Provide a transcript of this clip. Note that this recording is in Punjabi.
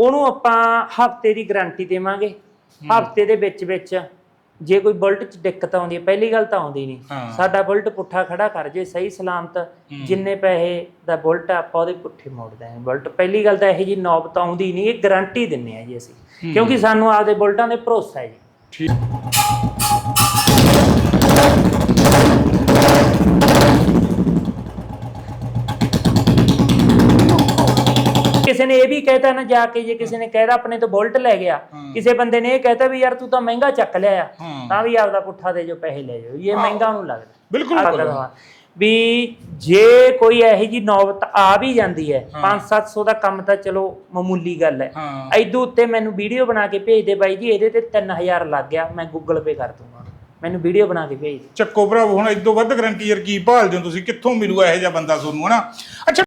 ਉਹਨੂੰ ਆਪਾਂ ਹਫ਼ਤੇ ਦੀ ਗਾਰੰਟੀ ਦੇਵਾਂਗੇ। ਹਫ਼ਤੇ ਦੇ ਵਿੱਚ ਵਿੱਚ ਜੇ ਕੋਈ ਬੁਲਟ 'ਚ ਦਿੱਕਤ ਆਉਂਦੀ ਹੈ ਪਹਿਲੀ ਗੱਲ ਤਾਂ ਆਉਂਦੀ ਨਹੀਂ। ਸਾਡਾ ਬੁਲਟ ਪੁੱਠਾ ਖੜਾ ਕਰ ਜੇ ਸਹੀ ਸਲਾਮਤ ਜਿੰਨੇ ਪੈਸੇ ਦਾ ਬੁਲਟ ਆਪਾਂ ਉਹਦੇ ਪੁੱਠੇ ਮੋੜਦੇ ਆਂ ਬੁਲਟ ਪਹਿਲੀ ਗੱਲ ਤਾਂ ਇਹ ਜੀ ਨੌਬਤ ਆਉਂਦੀ ਨਹੀਂ ਇਹ ਗਾਰੰਟੀ ਦਿੰਨੇ ਆ ਜੀ ਅਸੀਂ। ਕਿਉਂਕਿ ਸਾਨੂੰ ਆਪਦੇ ਬੁਲਟਾਂ ਦੇ ਭਰੋਸਾ ਹੈ ਜੀ। ਠੀਕ। ਕਿਸੇ ਨੇ ਇਹ ਵੀ ਕਹਿਤਾ ਨਾ ਜਾ ਕੇ ਜੇ ਕਿਸੇ ਨੇ ਕਹਿਦਾ ਆਪਣੇ ਤੋਂ ਬੁਲਟ ਲੈ ਗਿਆ। ਕਿਸੇ ਬੰਦੇ ਨੇ ਇਹ ਕਹਿਤਾ ਵੀ ਯਾਰ ਤੂੰ ਤਾਂ ਮਹਿੰਗਾ ਚੱਕ ਲਿਆ ਹਾਂ। ਤਾਂ ਵੀ ਆਪਦਾ ਪੁੱਠਾ ਦੇ ਜੋ ਪੈਸੇ ਲੈ ਜਾਓ। ਇਹ ਮਹਿੰਗਾ ਉਹਨੂੰ ਲੱਗਦਾ। ਬਿਲਕੁਲ। ਵੀ ਜੇ ਕੋਈ ਇਹੋ ਜੀ ਨੌਬਤ ਆ ਵੀ ਜਾਂਦੀ ਹੈ 5-700 ਦਾ ਕੰਮ ਤਾਂ ਚਲੋ ਮਾਮੂਲੀ ਗੱਲ ਹੈ। ਐਦੂ ਉੱਤੇ ਮੈਨੂੰ ਵੀਡੀਓ ਬਣਾ ਕੇ ਭੇਜ ਦੇ ਬਾਈ ਜੀ ਇਹਦੇ ਤੇ 3000 ਲੱਗ ਗਿਆ ਮੈਂ ਗੂਗਲ ਪੇ ਕਰ ਦੂੰਗਾ। ਮੈਨੂੰ ਵੀਡੀਓ ਬਣਾ ਕੇ ਭੇਜ ਚੱਕੋ ਭਰਾਵੋ ਹੁਣ ਇਦੋਂ ਵੱਧ ਗਰੰਟੀ ਯਾਰ ਕੀ ਭਾਲਦੇ ਹੋ ਤੁਸੀਂ? ਕਿੱਥੋਂ ਮਿਲੂਗਾ ਇਹੋ ਜਿਹਾ ਬੰਦਾ ਤੁਹਾਨੂੰ ਹਨਾ? ਅੱਛਾ